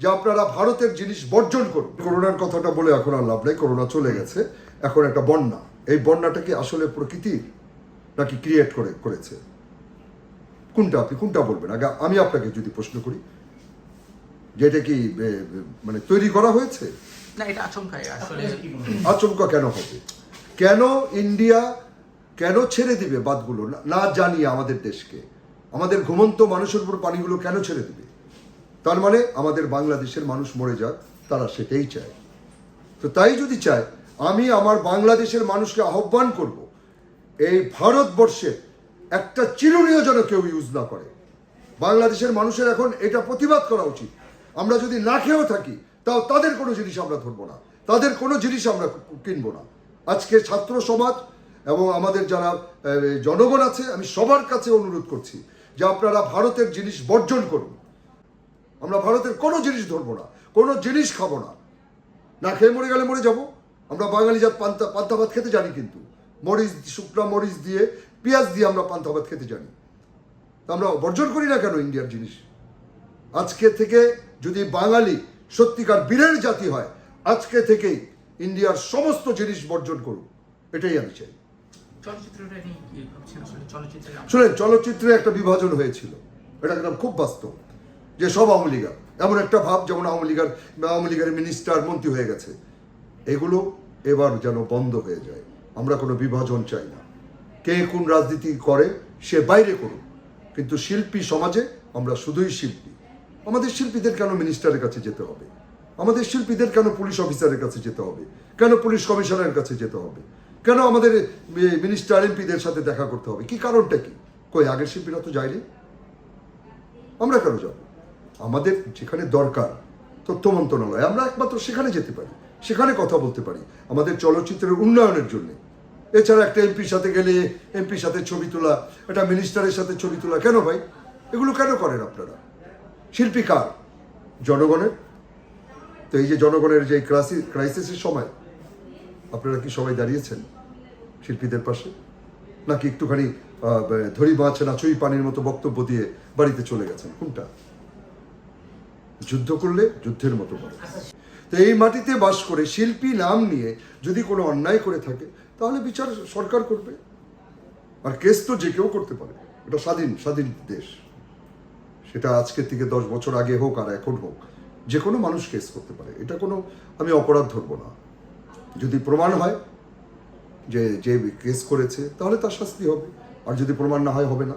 যে আপনারা ভারতের জিনিস বর্জন করুন। করোনার কথাটা বলে এখন আর লাভ নেই করোনা চলে গেছে। এখন একটা বন্যা। এই বন্যাটা কি আসলে প্রকৃতির নাকি ক্রিয়েট করে করেছে? কোনটা আপনি কোনটা বলবেন? আগে আমি আপনাকে যদি প্রশ্ন করি যে এটা কি মানে তৈরি করা হয়েছে? না এটা আচমকাই আসলে আচমকা কেন হবে? কেন ইন্ডিয়া কেন ছেড়ে দিবে বাদগুলো না- না জানিয়ে আমাদের দেশকে। আমাদের ঘুমন্ত মানুষের উপর পানিগুলো কেন ছেড়ে দিবে? তার মানে আমাদের বাংলাদেশের মানুষ মরে যাক, তারা সেটাই চায়। তো তাই যদি চায়, আমি আমার বাংলাদেশের মানুষকে আহ্বান করব, এই ভারতবর্ষে একটা চিরুনিও যেন কেউ ইউজ না করে। বাংলাদেশের মানুষের এখন এটা প্রতিবাদ করা উচিত। আমরা যদি না খেয়েও থাকি, তাও তাদের কোনো জিনিস আমরা ধরবো না। তাদের কোনো জিনিস আমরা কিনবো না। আজকে ছাত্র সমাজ এবং আমাদের যারা জনগণ আছে, আমি সবার কাছে অনুরোধ করছি যে আপনারা ভারতের জিনিস বর্জন করুন। আমরা ভারতের কোনো জিনিস ধরবো না কোনো জিনিস খাব না। না খেয়ে মরে গেলে মরে যাব। আমরা বাঙালি জাত পান্তা পান্তা ভাত খেতে জানি কিন্তু। মরিচ শুকনা মরিচ দিয়ে পেঁয়াজ দিয়ে আমরা পান্তা ভাত খেতে জানি। তা আমরা বর্জন করি না কেন ইন্ডিয়ার জিনিস? আজকে থেকে যদি বাঙালি সত্যিকার বীরের জাতি হয় আজকে থেকেই ইন্ডিয়ার সমস্ত জিনিস বর্জন করুক। এটাই আমি চাই। চলচ্চিত্রে শুনেন চলচ্চিত্রে একটা বিভাজন হয়েছিল। এটা একদম খুব বাস্তব। যে সব আওয়ামী লীগার। এমন একটা ভাব যেমন আওয়ামী লীগার, আওয়ামী লীগের মিনিস্টার মন্ত্রী হয়ে গেছে। এগুলো এবার যেন বন্ধ হয়ে যায়। আমরা কোনো বিভাজন চাই না। কে কোন রাজনীতি করে, সে বাইরে করুক। কিন্তু শিল্পী সমাজে আমরা শুধুই শিল্পী। আমাদের শিল্পীদের কেন মিনিস্টারের কাছে যেতে হবে? আমাদের শিল্পীদের কেন পুলিশ অফিসারের কাছে যেতে হবে? কেন পুলিশ কমিশনারের কাছে যেতে হবে? কেন আমাদের মিনিস্টার এমপিদের সাথে দেখা করতে হবে? কি কারণটা কি? কই, আগের শিল্পীরা তো যায়নি। আমরা কেন যাব? আমাদের যেখানে দরকার তথ্য মন্ত্রণালয় আমরা একমাত্র সেখানে যেতে পারি, সেখানে কথা বলতে পারি, আমাদের চলচ্চিত্রের উন্নয়নের জন্য। এছাড়া একটা এমপির সাথে গেলে এমপির সাথে ছবি তোলা, একটা মিনিস্টারের সাথে ছবি তোলা কেন ভাই? এগুলো কেন করেন আপনারা? শিল্পী কার? জনগণের? তো এই যে জনগণের যে ক্রাইসিস ক্রাইসিসের সময়, আপনারা কি সবাই দাঁড়িয়েছেন শিল্পীদের পাশে? নাকি একটুখানি ধরি মাছ নাচুই পানির মতো বক্তব্য দিয়ে বাড়িতে চলে গেছেন? কোনটা? যুদ্ধ করলে যুদ্ধের মতো করে তো এই মাটিতে বাস করে শিল্পী নাম নিয়ে যদি কোনো অন্যায় করে থাকে, তাহলে বিচার সরকার করবে। আর কেস তো যে কেউ করতে পারে। এটা স্বাধীন স্বাধীন দেশ। সেটা আজকের থেকে দশ বছর আগে হোক আর এখন হোক, যে কোনো মানুষ কেস করতে পারে। এটা কোনো আমি অপরাধ ধরবো না। যদি প্রমাণ হয় যে যে কেস করেছে, তাহলে তার শাস্তি হবে। আর যদি প্রমাণ না হয়, হবে না।